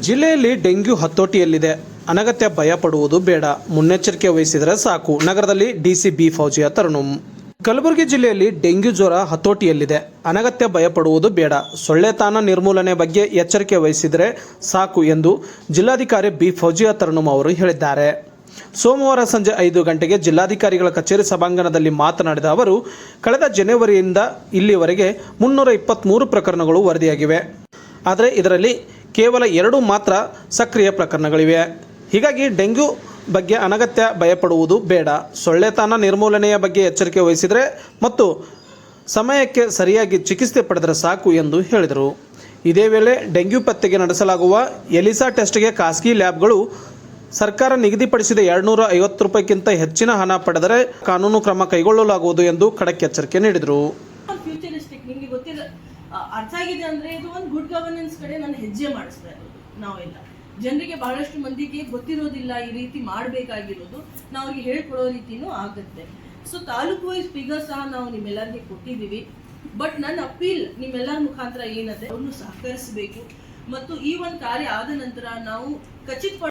ಜಿಲ್ಲೆಯಲ್ಲಿ ಡೆಂಗ್ಯೂ ಹತೋಟಿಯಲ್ಲಿದೆ. ಅನಗತ್ಯ ಭಯ ಪಡುವುದು ಬೇಡ. ಮುನ್ನೆಚ್ಚರಿಕೆ ವಹಿಸಿದರೆ ಸಾಕು. ನಗರದಲ್ಲಿ ಡಿಸಿ ಬಿ ಫೌಜಿಯ ತರುಣಂ. ಕಲಬುರಗಿ ಜಿಲ್ಲೆಯಲ್ಲಿ ಡೆಂಗ್ಯೂ ಜ್ವರ ಹತೋಟಿಯಲ್ಲಿದೆ. ಅನಗತ್ಯ ಭಯ ಪಡುವುದು ಬೇಡ. ಸೊಳ್ಳೆತಾನ ನಿರ್ಮೂಲನೆ ಬಗ್ಗೆ ಎಚ್ಚರಿಕೆ ವಹಿಸಿದರೆ ಸಾಕು ಎಂದು ಜಿಲ್ಲಾಧಿಕಾರಿ ಬಿ ಫೌಜಿಯ ತರುಣಂ ಅವರು ಹೇಳಿದ್ದಾರೆ. ಸೋಮವಾರ ಸಂಜೆ ಐದು ಗಂಟೆಗೆ ಜಿಲ್ಲಾಧಿಕಾರಿಗಳ ಕಚೇರಿ ಸಭಾಂಗಣದಲ್ಲಿ ಮಾತನಾಡಿದ ಅವರು, ಕಳೆದ ಜನವರಿಯಿಂದ ಇಲ್ಲಿವರೆಗೆ ಮುನ್ನೂರ ಇಪ್ಪತ್ತ್ಮೂರು ಪ್ರಕರಣಗಳು ವರದಿಯಾಗಿವೆ. ಆದರೆ ಇದರಲ್ಲಿ ಕೇವಲ ಎರಡು ಮಾತ್ರ ಸಕ್ರಿಯ ಪ್ರಕರಣಗಳಿವೆ. ಹೀಗಾಗಿ ಡೆಂಗ್ಯೂ ಬಗ್ಗೆ ಅನಗತ್ಯ ಭಯಪಡುವುದು ಬೇಡ. ಸೊಳ್ಳೆತನ ನಿರ್ಮೂಲನೆಯ ಬಗ್ಗೆ ಎಚ್ಚರಿಕೆ ವಹಿಸಿದರೆ ಮತ್ತು ಸಮಯಕ್ಕೆ ಸರಿಯಾಗಿ ಚಿಕಿತ್ಸೆ ಪಡೆದರೆ ಸಾಕು ಎಂದು ಹೇಳಿದರು. ಇದೇ ವೇಳೆ ಡೆಂಗ್ಯೂ ಪತ್ತೆಗೆ ನಡೆಸಲಾಗುವ ಎಲಿಸಾ ಟೆಸ್ಟ್ಗೆ ಖಾಸಗಿ ಲ್ಯಾಬ್ಗಳು ಸರ್ಕಾರ ನಿಗದಿಪಡಿಸಿದ ಎರಡುನೂರ ಐವತ್ತು ರೂಪಾಯಿಗಿಂತ ಹೆಚ್ಚಿನ ಹಣ ಪಡೆದರೆ ಕಾನೂನು ಕ್ರಮ ಕೈಗೊಳ್ಳಲಾಗುವುದು ಎಂದು ಖಡಕ್ ಎಚ್ಚರಿಕೆ ನೀಡಿದರು. ಅರ್ಥ ಆಗಿದೆ ಅಂದ್ರೆ ಇದು ಒಂದು ಗುಡ್ ಗವರ್ನೆನ್ಸ್ ಕಡೆ ನಾನು ಹೆಜ್ಜೆ ಮಾಡಿಸ್ತಾ ಇರೋದು ನಾವೆಲ್ಲ. ಜನರಿಗೆ ಬಹಳಷ್ಟು ಮಂದಿಗೆ ಗೊತ್ತಿರೋದಿಲ್ಲ ಈ ರೀತಿ ಮಾಡಬೇಕಾಗಿರೋದು. ನಾವು ಹೇಳ್ಕೊಡೋ ರೀತಿನೂ ಆಗುತ್ತೆ. ಸೊ ತಾಲೂಕು ವೈಸ್ ಫಿಗರ್ ಸಹ ನಾವು ನಿಮ್ಮೆಲ್ಲರಿಗೆ ಕೊಟ್ಟಿದ್ದೀವಿ. ಬಟ್ ನನ್ನ ಅಪೀಲ್ ನಿಮ್ಮೆಲ್ಲರ ಮುಖಾಂತರ ಏನಂದ್ರೆ ಅವ್ರನ್ನು ಸಹಕರಿಸಬೇಕು. ಮತ್ತು ಈ ಒಂದು ಕಾರ್ಯ ಆದ ನಂತರ ನಾವು ಖಚಿತಪಡ